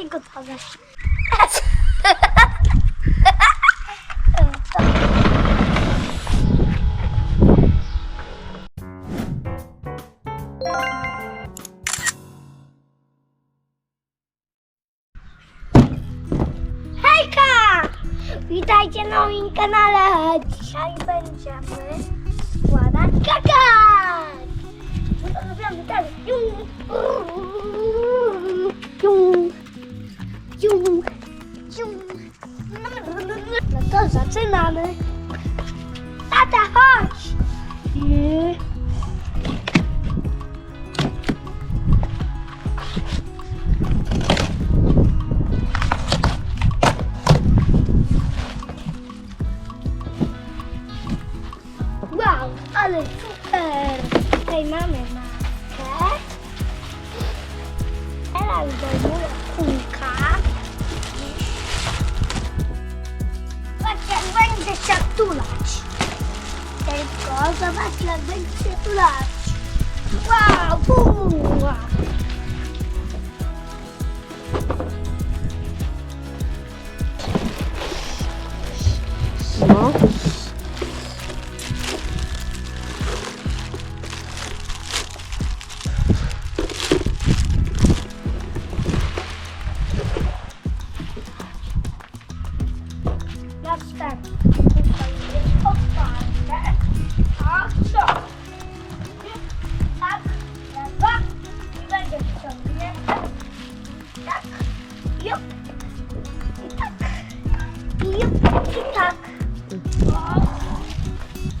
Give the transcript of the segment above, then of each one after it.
i gotowe. Hejka! Witajcie na moim kanale. Dzisiaj będziemy składać kakak. Robiamy tak. Zaczynamy. Tata, chodź. Się tulać. Wow!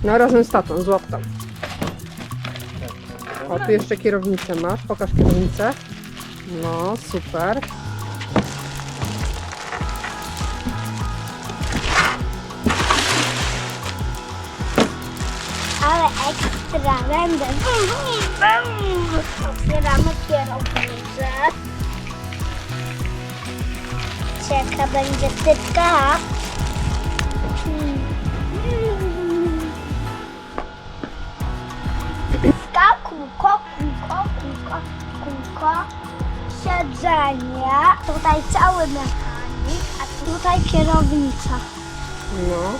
No razem z tatą, złap tam. O, tu jeszcze kierownicę masz. Pokaż kierownicę. No, super. ale ekstra będę. Otwieramy kierownicę. Cieka będzie typka. Kółko, kółko, siedzenie. Tutaj cały mechanik, a tutaj kierownica. No.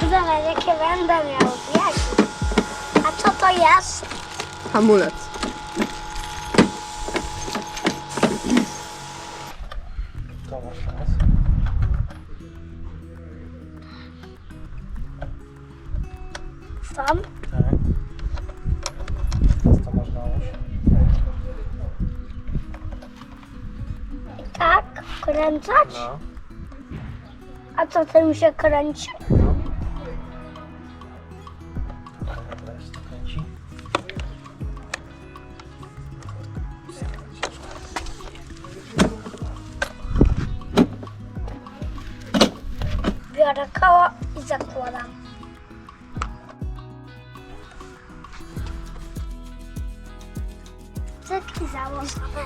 Zobacz, jakie będę miał biegi. A co to jest? Hamulec. Tam. Tak. Teraz to masz na oś. Tak, kręcać. No. A co tym się kręci? Teraz to kręci. Biorę koło i zakładam. Cyki założone.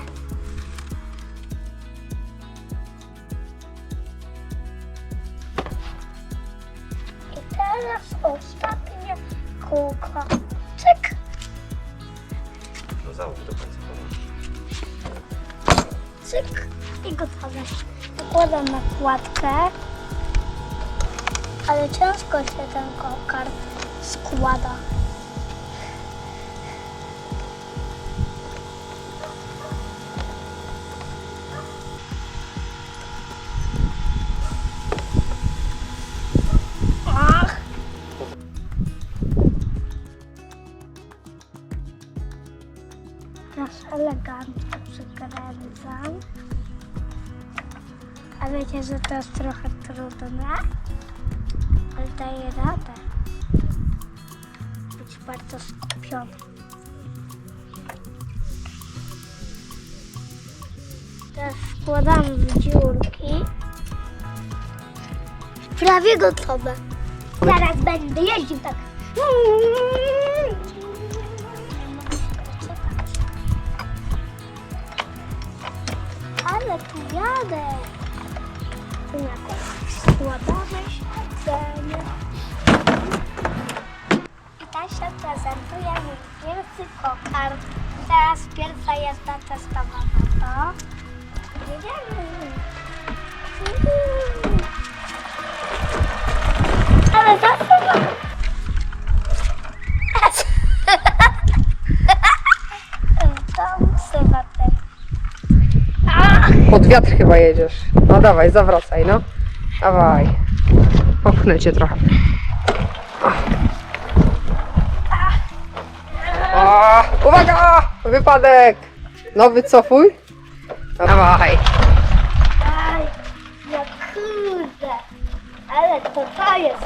I teraz ostatnie kółko. Cyk. No załóż do końca położysz. Cyk i gotowe. Nakładam nakładkę, ale ciężko się ten kokard składa. Elegancko przykręcam. A wiecie, że to jest trochę trudne, ale daję radę być bardzo skupiony. Teraz wkładamy w dziurki. Prawie gotowe. Zaraz będę jeździł tak. Ale tu jadę. Na składamy śledzenie. I tak się prezentuje mój pierwszy kokar. Teraz pierwsza jazda testowana. To jedziemy. Uhu. Pod wiatr chyba jedziesz. No dawaj, zawracaj, no. Dawaj. Popchnę cię trochę. O, uwaga! Wypadek! No wycofuj. Dawaj. Aj, no kurde. Ale to to jest.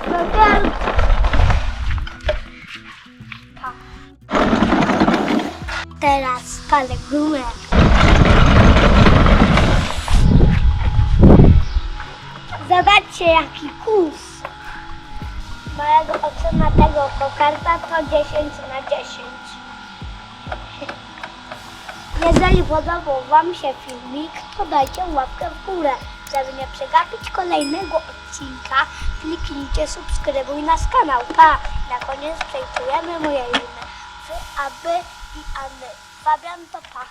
Teraz palę gumę. Zobaczcie jaki kus. Mojego ocena tego kokarta to 10 na 10. Jeżeli podobał Wam się filmik, to dajcie łapkę w górę. Żeby nie przegapić kolejnego odcinka, kliknijcie subskrybuj nasz kanał. Pa! Na koniec przejmujemy moje imię. Wy, aby i Anny. Fabian to pa.